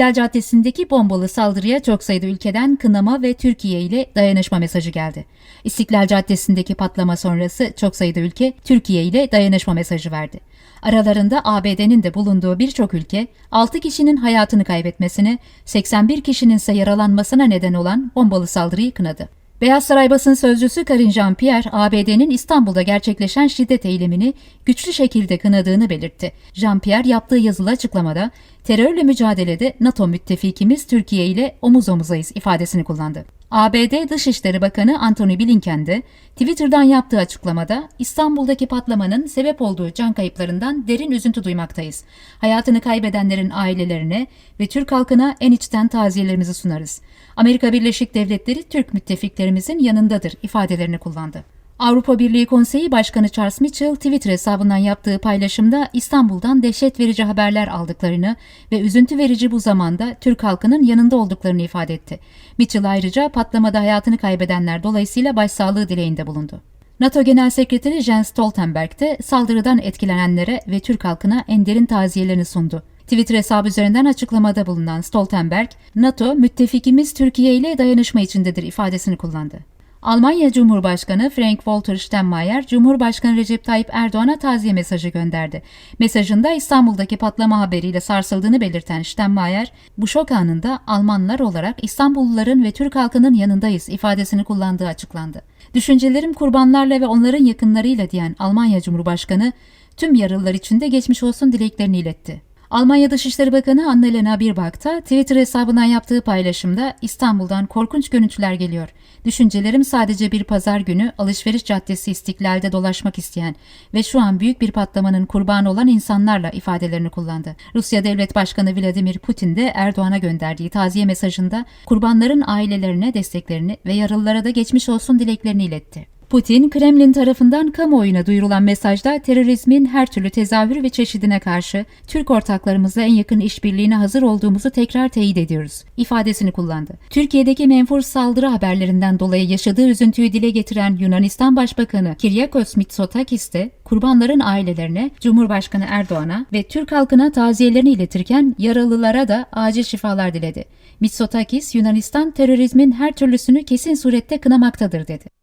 İstiklal Caddesi'ndeki bombalı saldırıya çok sayıda ülkeden kınama ve Türkiye ile dayanışma mesajı geldi. İstiklal Caddesi'ndeki patlama sonrası çok sayıda ülke Türkiye ile dayanışma mesajı verdi. Aralarında ABD'nin de bulunduğu birçok ülke 6 kişinin hayatını kaybetmesine, 81 kişinin ise yaralanmasına neden olan bombalı saldırıyı kınadı. Beyaz Saray basın sözcüsü Karine Jean-Pierre, ABD'nin İstanbul'da gerçekleşen şiddet eylemini güçlü şekilde kınadığını belirtti. Jean-Pierre yaptığı yazılı açıklamada, terörle mücadelede NATO müttefikimiz Türkiye ile omuz omuzayız ifadesini kullandı. ABD Dışişleri Bakanı Antony Blinken de Twitter'dan yaptığı açıklamada İstanbul'daki patlamanın sebep olduğu can kayıplarından derin üzüntü duymaktayız. Hayatını kaybedenlerin ailelerine ve Türk halkına en içten taziyelerimizi sunarız. Amerika Birleşik Devletleri Türk müttefiklerimizin yanındadır ifadelerini kullandı. Avrupa Birliği Konseyi Başkanı Charles Michel Twitter hesabından yaptığı paylaşımda İstanbul'dan dehşet verici haberler aldıklarını ve üzüntü verici bu zamanda Türk halkının yanında olduklarını ifade etti. Mitchell ayrıca patlamada hayatını kaybedenler dolayısıyla başsağlığı dileğinde bulundu. NATO Genel Sekreteri Jens Stoltenberg de saldırıdan etkilenenlere ve Türk halkına en derin taziyelerini sundu. Twitter hesabı üzerinden açıklamada bulunan Stoltenberg, NATO müttefikimiz Türkiye ile dayanışma içindedir ifadesini kullandı. Almanya Cumhurbaşkanı Frank-Walter Steinmeier, Cumhurbaşkanı Recep Tayyip Erdoğan'a taziye mesajı gönderdi. Mesajında İstanbul'daki patlama haberiyle sarsıldığını belirten Steinmeier, bu şok anında Almanlar olarak İstanbulluların ve Türk halkının yanındayız ifadesini kullandığı açıklandı. Düşüncelerim kurbanlarla ve onların yakınlarıyla diyen Almanya Cumhurbaşkanı, tüm yaralılar için de geçmiş olsun dileklerini iletti. Almanya Dışişleri Bakanı Annalena Baerbock da Twitter hesabından yaptığı paylaşımda İstanbul'dan korkunç görüntüler geliyor. Düşüncelerim sadece bir pazar günü alışveriş caddesi istiklalde dolaşmak isteyen ve şu an büyük bir patlamanın kurbanı olan insanlarla ifadelerini kullandı. Rusya Devlet Başkanı Vladimir Putin de Erdoğan'a gönderdiği taziye mesajında kurbanların ailelerine desteklerini ve yaralılara da geçmiş olsun dileklerini iletti. Putin, Kremlin tarafından kamuoyuna duyurulan mesajda terörizmin her türlü tezahürü ve çeşidine karşı Türk ortaklarımızla en yakın işbirliğine hazır olduğumuzu tekrar teyit ediyoruz ifadesini kullandı. Türkiye'deki menfur saldırı haberlerinden dolayı yaşadığı üzüntüyü dile getiren Yunanistan Başbakanı Kyriakos Mitsotakis de kurbanların ailelerine, Cumhurbaşkanı Erdoğan'a ve Türk halkına taziyelerini iletirken yaralılara da acil şifalar diledi. Mitsotakis, Yunanistan terörizmin her türlüsünü kesin surette kınamaktadır dedi.